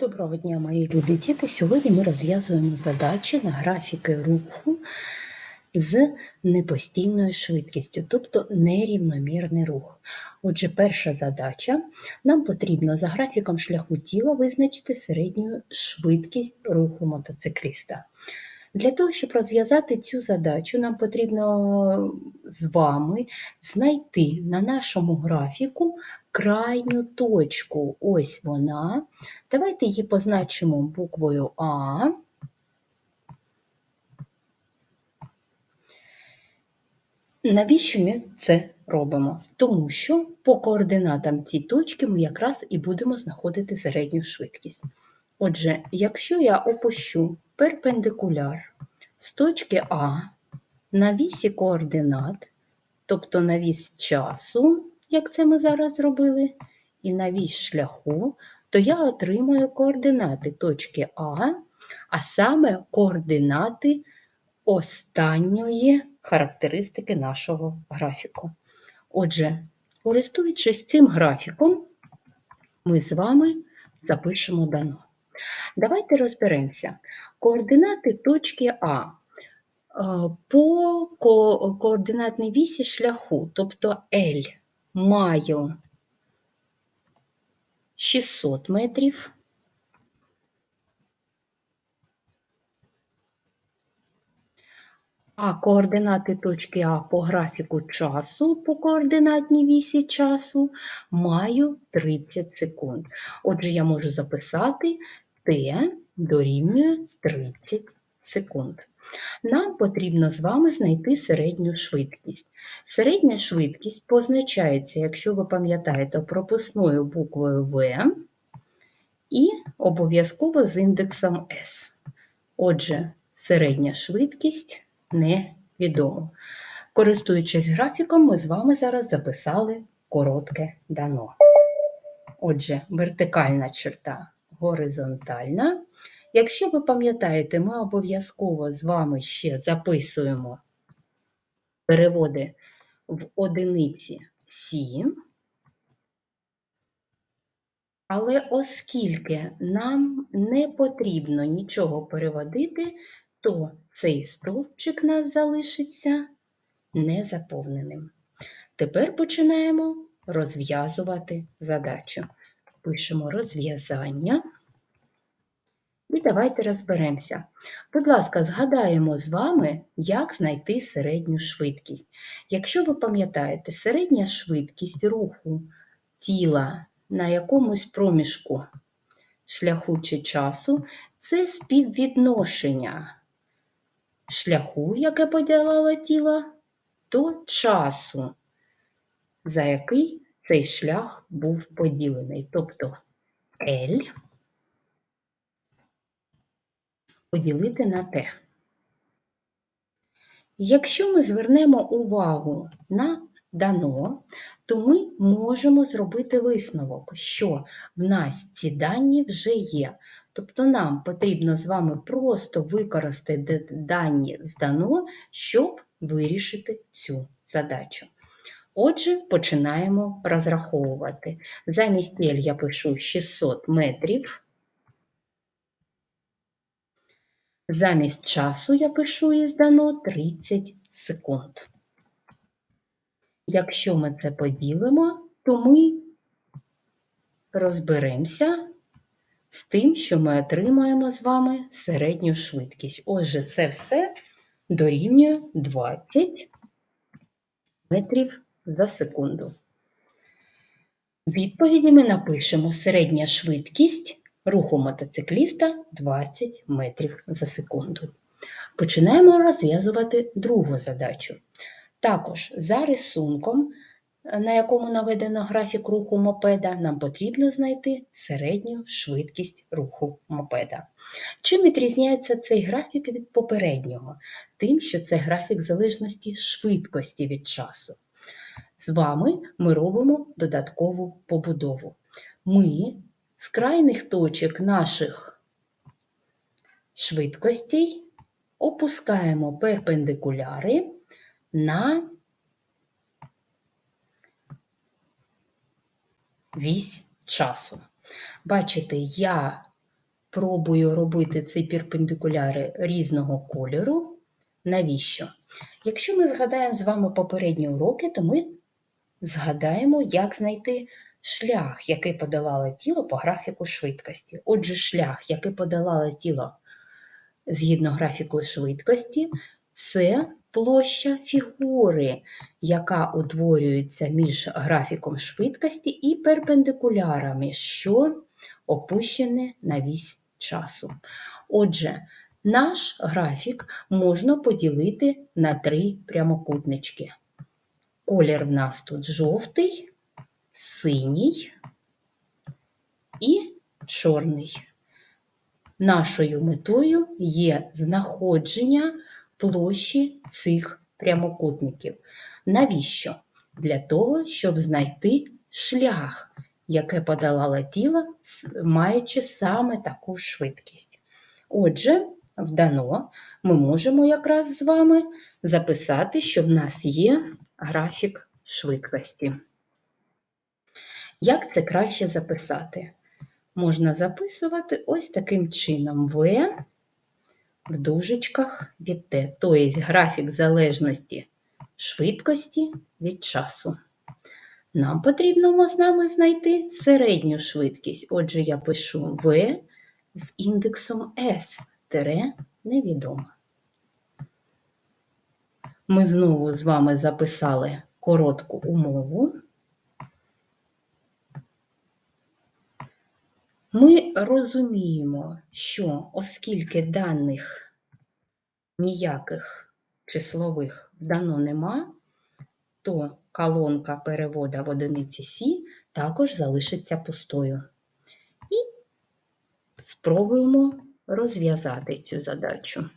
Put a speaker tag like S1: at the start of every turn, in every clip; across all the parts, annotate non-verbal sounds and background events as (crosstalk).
S1: Доброго дня, мої любі діти! Сьогодні ми розв'язуємо задачі на графіки руху з непостійною швидкістю, тобто нерівномірний рух. Отже, перша задача. Нам потрібно за графіком шляху тіла визначити середню швидкість руху мотоцикліста. Для того, щоб розв'язати цю задачу, нам потрібно з вами знайти на нашому графіку крайню точку. Ось вона. Давайте її позначимо буквою А. Навіщо ми це робимо? Тому що по координатам цієї точки ми якраз і будемо знаходити середню швидкість. Отже, якщо я опущу перпендикуляр з точки А на вісі координат, тобто на вісь часу, як це ми зараз зробили, і на вісь шляху, то я отримаю координати точки А, а саме координати останньої характеристики нашого графіку. Отже, користуючись цим графіком, ми з вами запишемо дано. Давайте розберемося. Координати точки А е, по ко координатній вісі шляху, тобто L, маю 600 метрів. А координати точки А по графіку часу, по координатній вісі часу маю 30 секунд. Отже, я можу записати Т дорівнює 30 секунд. Нам потрібно з вами знайти середню швидкість. Середня швидкість позначається, якщо ви пам'ятаєте, пропускною буквою В і обов'язково з індексом S. Отже, середня швидкість невідомо. Користуючись графіком, ми з вами зараз записали коротке дано. Отже, вертикальна черта горизонтальна. Якщо ви пам'ятаєте, ми обов'язково з вами ще записуємо переводи в одиниці Сі. Але оскільки нам не потрібно нічого переводити, то цей стовпчик нас залишиться незаповненим. Тепер починаємо розв'язувати задачу. Пишемо розв'язання. І давайте розберемося. Будь ласка, згадаємо з вами, як знайти середню швидкість. Якщо ви пам'ятаєте, середня швидкість руху тіла на якомусь проміжку шляху чи часу це співвідношення шляху, яке поділало тіло, до часу, за який цей шлях був поділений. Тобто L поділити на T. Якщо ми звернемо увагу на дано, то ми можемо зробити висновок, що в нас ці дані вже є. Тобто нам потрібно з вами просто використати дані з дано, щоб вирішити цю задачу. Отже, починаємо розраховувати. Замість L я пишу 600 метрів. Замість часу я пишу із дано 30 секунд. Якщо ми це поділимо, то ми розберемося з тим, що ми отримаємо з вами середню швидкість. Отже, це все дорівнює 20 метрів за секунду. Відповіді ми напишемо середня швидкість руху мотоцикліста 20 метрів за секунду. Починаємо розв'язувати другу задачу. Також за рисунком, на якому наведено графік руху мопеда, нам потрібно знайти середню швидкість руху мопеда. Чим відрізняється цей графік від попереднього? Тим, що це графік залежності швидкості від часу. З вами ми робимо додаткову побудову. Ми з крайних точок наших швидкостей опускаємо перпендикуляри на вісь часу. Бачите, я пробую робити ці перпендикуляри різного кольору. Навіщо? Якщо ми згадаємо з вами попередні уроки, то ми згадаємо, як знайти шлях, який подолало тіло по графіку швидкості. Отже, шлях, який подолало тіло згідно графіку швидкості, це площа фігури, яка утворюється між графіком швидкості і перпендикулярами, що опущені на вісь часу. Отже, наш графік можна поділити на три прямокутнички. Колір в нас тут жовтий, синій і чорний. Нашою метою є знаходження площі цих прямокутників. Навіщо? Для того, щоб знайти шлях, яке подолало тіло, маючи саме таку швидкість. Отже, в дано ми можемо якраз з вами записати, що в нас є графік швидкості. Як це краще записати? Можна записувати ось таким чином В в дужечках від Т, тобто графік залежності швидкості від часу. Нам потрібно з нами знайти середню швидкість. Отже, я пишу В з індексом S, тире невідомо. Ми знову з вами записали коротку умову. Ми розуміємо, що оскільки даних ніяких числових дано нема, то колонка перевода в одиниці Сі також залишиться пустою. І спробуємо розв'язати цю задачу.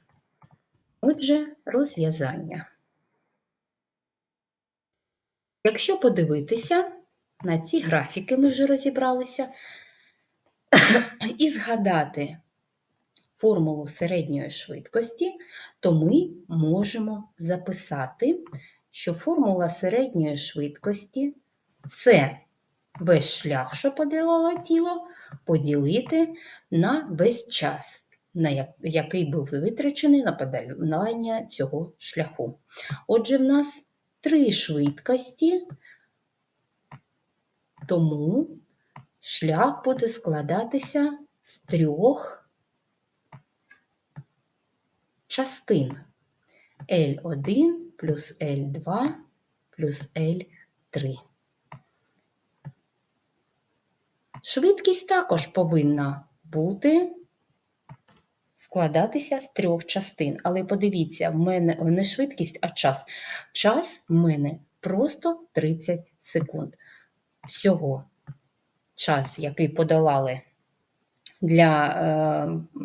S1: Отже, розв'язання. Якщо подивитися на ці графіки, ми вже розібралися, (coughs) і згадати формулу середньої швидкості, то ми можемо записати, що формула середньої швидкості це весь шлях, що поділало тіло, поділити на весь час, на який був витрачений на подолання цього шляху. Отже, в нас три швидкості, тому шлях буде складатися з трьох частин L1 плюс L2 плюс L3. Швидкість також повинна бути складатися з трьох частин. Але подивіться, в мене не швидкість, а час. Час в мене просто 30 секунд. Всього час, який подолали для е,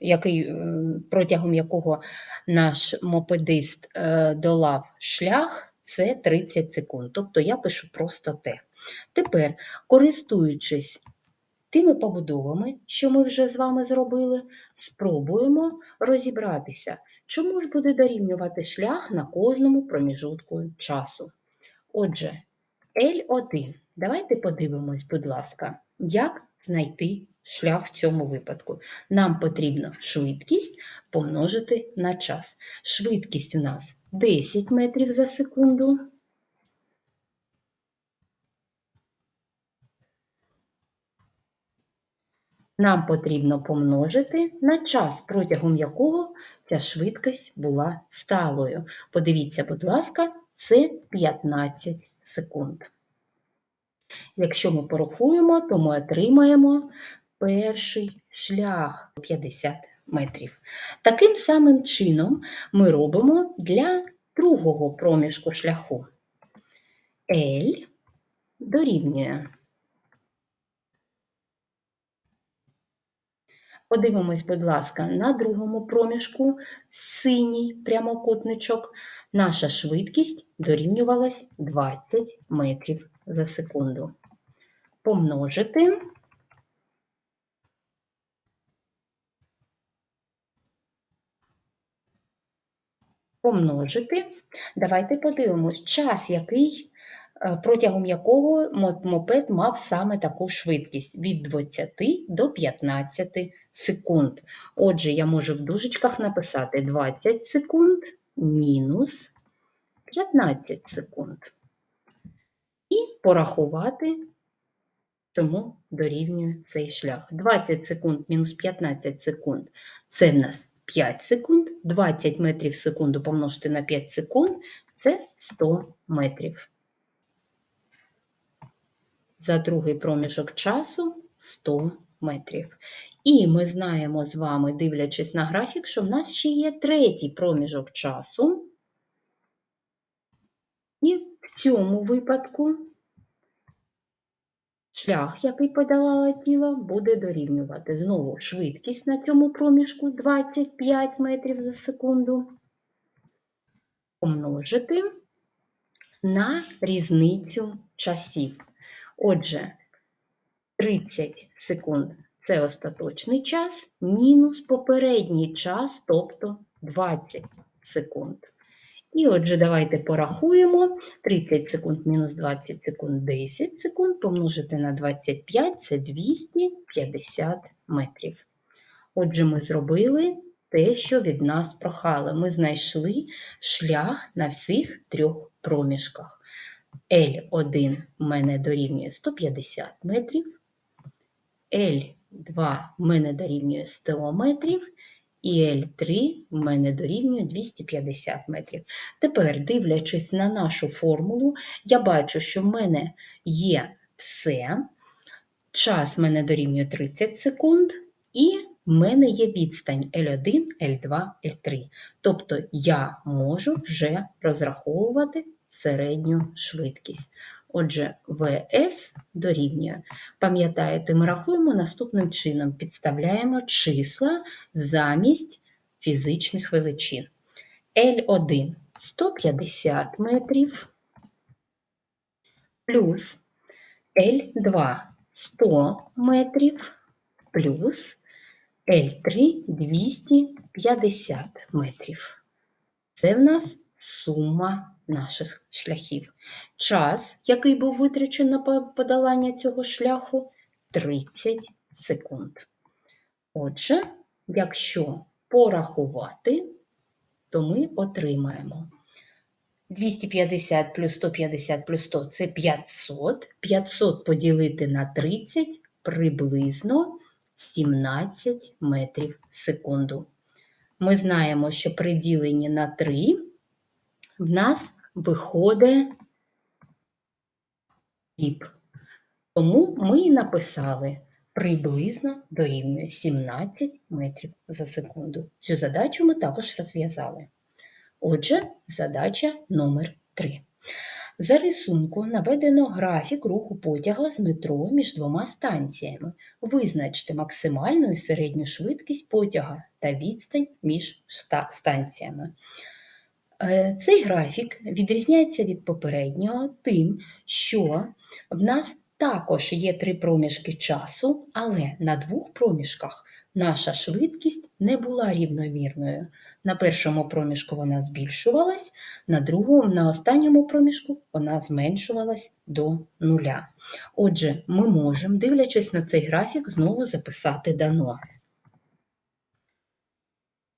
S1: який, е, протягом якого наш мопедист е, долав шлях, це 30 секунд. Тобто я пишу просто те. Тепер, користуючись тими побудовами, що ми вже з вами зробили, спробуємо розібратися, чому ж буде дорівнювати шлях на кожному проміжутку часу. Отже, L1. Давайте подивимось, будь ласка, як знайти шлях в цьому випадку. Нам потрібно швидкість помножити на час. Швидкість у нас 10 метрів за секунду. Нам потрібно помножити на час, протягом якого ця швидкість була сталою. Подивіться, будь ласка, це 15 секунд. Якщо ми порахуємо, то ми отримаємо перший шлях 50 метрів. Таким самим чином ми робимо для другого проміжку шляху. L дорівнює. Подивимось, будь ласка, на другому проміжку синій прямокутничок. Наша швидкість дорівнювалась 20 метрів за секунду. Помножити. Помножити. Давайте подивимось, час, який протягом якого мо- мопед мав саме таку швидкість від 20 до 15 секунд. Отже, я можу в дужечках написати 20 секунд мінус 15 секунд. І порахувати, чому дорівнює цей шлях. 20 секунд мінус 15 секунд це в нас 5 секунд. 20 метрів в секунду помножити на 5 секунд це 100 метрів. За другий проміжок часу 100 метрів. І ми знаємо з вами, дивлячись на графік, що в нас ще є третій проміжок часу. І в цьому випадку шлях, який подолало тіло, буде дорівнювати знову швидкість на цьому проміжку 25 метрів за секунду. Помножити на різницю часів. Отже, 30 секунд це остаточний час, мінус попередній час, тобто 20 секунд. І отже, давайте порахуємо. 30 секунд мінус 20 секунд 10 секунд помножити на 25 це 250 метрів. Отже, ми зробили те, що від нас прохали. Ми знайшли шлях на всіх трьох проміжках. L1 в мене дорівнює 150 метрів, L2 в мене дорівнює 100 метрів, і L3 в мене дорівнює 250 метрів. Тепер, дивлячись на нашу формулу, я бачу, що в мене є все. Час в мене дорівнює 30 секунд, і в мене є відстань L1, L2, L3. Тобто я можу вже розраховувати середню швидкість. Отже, ВС дорівнює. Пам'ятаєте, ми рахуємо наступним чином: підставляємо числа замість фізичних величин. L1 150 метрів плюс L2 100 метрів плюс L3 250 метрів. Це в нас сума наших шляхів. Час, який був витрачений на подолання цього шляху 30 секунд. Отже, якщо порахувати, то ми отримаємо 250 плюс 150 плюс 100 це 500. 500 поділити на 30 приблизно 17 метрів в секунду. Ми знаємо, що при діленні на 3 в нас виходить дріб. Тому ми і написали приблизно дорівнює 17 метрів за секунду. Цю задачу ми також розв'язали. Отже, задача номер 3. За рисунку наведено графік руху потяга з метро між двома станціями. Визначте максимальну і середню швидкість потяга та відстань між станціями. Е, Цей графік відрізняється від попереднього тим, що в нас також є три проміжки часу, але на двох проміжках наша швидкість не була рівномірною. На першому проміжку вона збільшувалась, на другому, на останньому проміжку вона зменшувалась до нуля. Отже, ми можемо, дивлячись на цей графік, знову записати дано.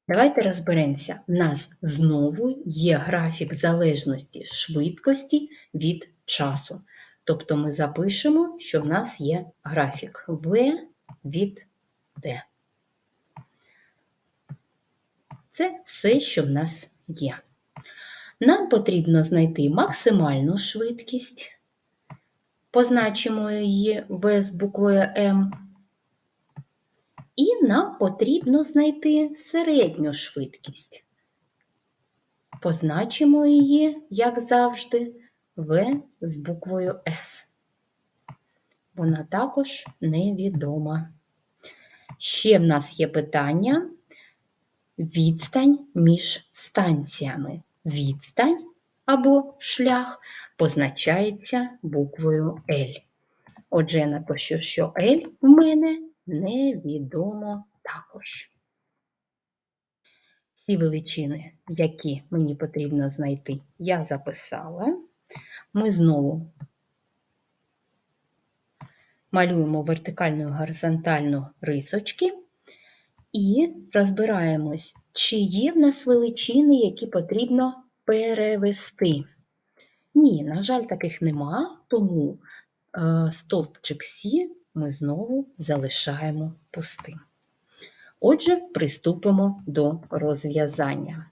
S1: Давайте розберемося. У нас знову є графік залежності швидкості від часу. Тобто ми запишемо, що в нас є графік V від T. Це все, що в нас є. Нам потрібно знайти максимальну швидкість. Позначимо її В з буквою М. І нам потрібно знайти середню швидкість. Позначимо її, як завжди, В з буквою С. Вона також невідома. Ще в нас є питання відстань між станціями. Відстань або шлях позначається буквою L. Отже, я напишу, що L в мене невідомо також. Всі величини, які мені потрібно знайти, я записала. ми знову малюємо вертикально і горизонтально рисочки і розбираємось, чи є в нас величини, які потрібно перевести. Ні, на жаль, таких нема, тому е, стовпчик Сі ми знову залишаємо пустим. Отже, приступимо до розв'язання.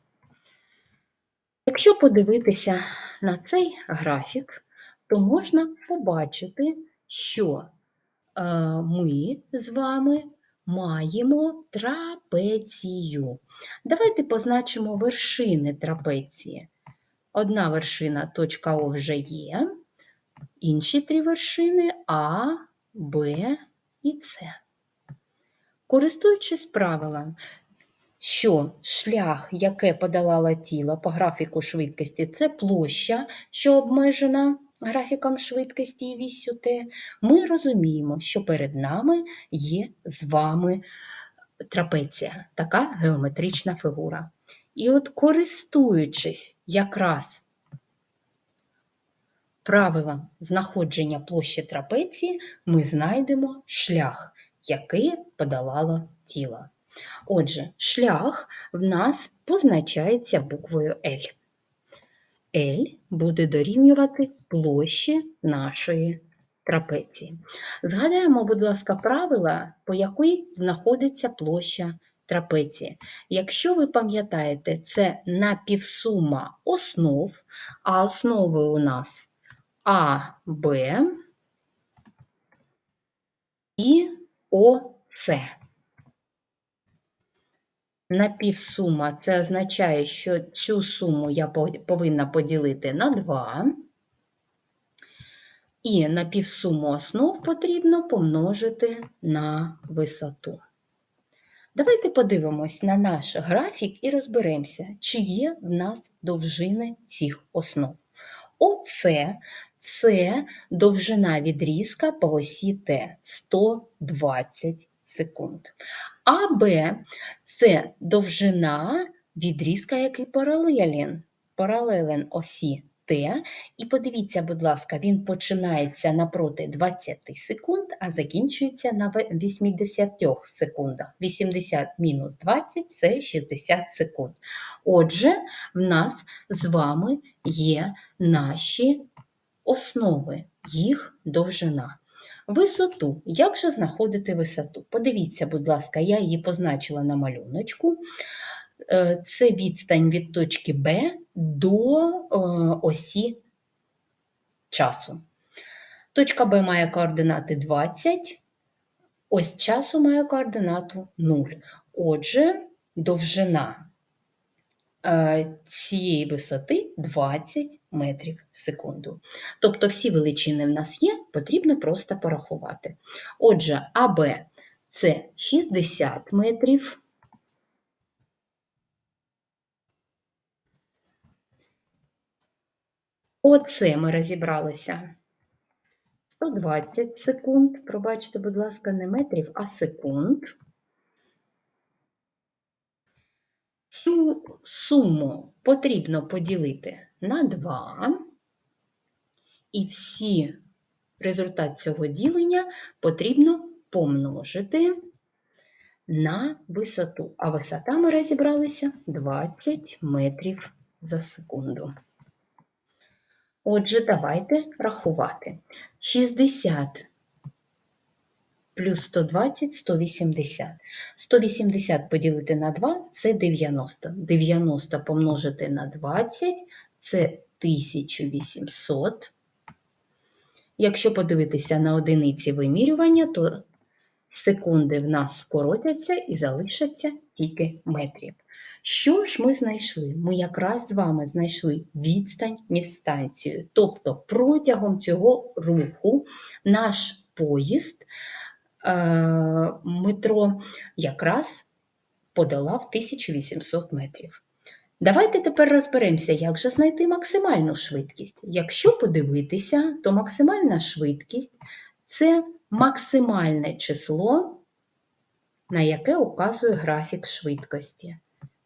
S1: Якщо подивитися на цей графік, то можна побачити, що е, ми з вами маємо трапецію. Давайте позначимо вершини трапеції. Одна вершина точка О вже є, інші три вершини А, Б і С. Користуючись правилом, що шлях, яке подолало тіло по графіку швидкості, це площа, що обмежена графіком швидкості і вісю Т, ми розуміємо, що перед нами є з вами трапеція, така геометрична фігура. І от користуючись якраз правилом знаходження площі трапеції, ми знайдемо шлях, який подолало тіло. Отже, шлях в нас позначається буквою L. L буде дорівнювати площі нашої трапеції. Згадаємо, будь ласка, правила, по якій знаходиться площа трапеції. Якщо ви пам'ятаєте, це напівсума основ, а основи у нас А, Б і ОС. Напівсума це означає, що цю суму я повинна поділити на 2. І напівсуму основ потрібно помножити на висоту. Давайте подивимось на наш графік і розберемося, чи є в нас довжини цих основ. Оце це довжина відрізка по осі Т 120 секунд. А Б це довжина відрізка, який паралелен, паралелен осі Т. І подивіться, будь ласка, він починається напроти 20 секунд, а закінчується на 80 секундах. 80 мінус 20 це 60 секунд. Отже, в нас з вами є наші основи, їх довжина. Висоту. Як же знаходити висоту? Подивіться, будь ласка, я її позначила на малюночку. Е, це відстань від точки Б до е, осі часу. Точка Б має координати 20, ось часу має координату 0. Отже, довжина е, цієї висоти 20 метрів в секунду. Тобто всі величини в нас є, потрібно просто порахувати. Отже, АБ це 60 метрів. Оце ми розібралися. 120 секунд. Пробачте, будь ласка, не метрів, а секунд. Цю суму потрібно поділити на 2. І всі результат цього ділення потрібно помножити на висоту. А висота ми розібралися 20 метрів за секунду. Отже, давайте рахувати. 60 плюс 120 180. 180 поділити на 2 це 90. 90 помножити на 20 це 1800. Якщо подивитися на одиниці вимірювання, то секунди в нас скоротяться і залишаться тільки метрів. Що ж ми знайшли? Ми якраз з вами знайшли відстань між станцією. Тобто протягом цього руху наш поїзд е, метро якраз подолав 1800 метрів. Давайте тепер розберемося, як же знайти максимальну швидкість. Якщо подивитися, то максимальна швидкість це максимальне число, на яке указує графік швидкості.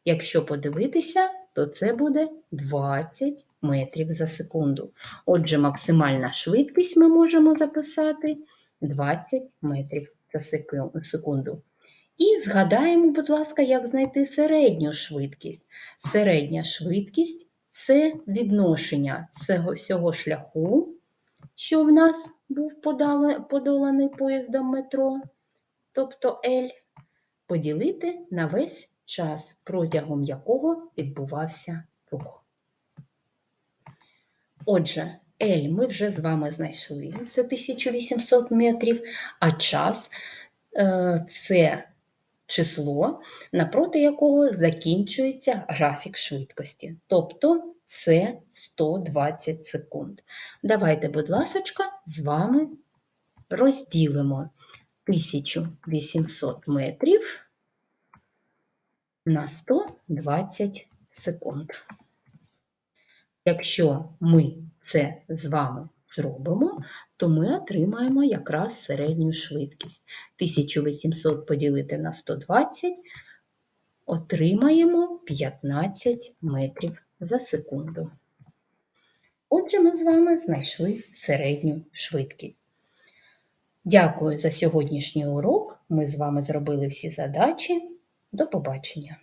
S1: Якщо подивитися, то це буде 20 метрів за секунду. Отже, максимальна швидкість ми можемо записати 20 метрів за секунду. І згадаємо, будь ласка, як знайти середню швидкість. Середня швидкість це відношення всього, всього шляху, що в нас був подоланий поїздом метро, тобто L, поділити на весь час, протягом якого відбувався рух. Отже, L ми вже з вами знайшли, це 1800 метрів, а час е, це число, напроти якого закінчується графік швидкості, тобто це 120 секунд. Давайте, будь ласочка, з вами розділимо 1800 метрів на 120 секунд. Якщо ми це з вами зробимо, то ми отримаємо якраз середню швидкість. 1800 поділити на 120 отримаємо 15 метрів за секунду. Отже, ми з вами знайшли середню швидкість. Дякую за сьогоднішній урок. Ми з вами зробили всі задачі. До побачення!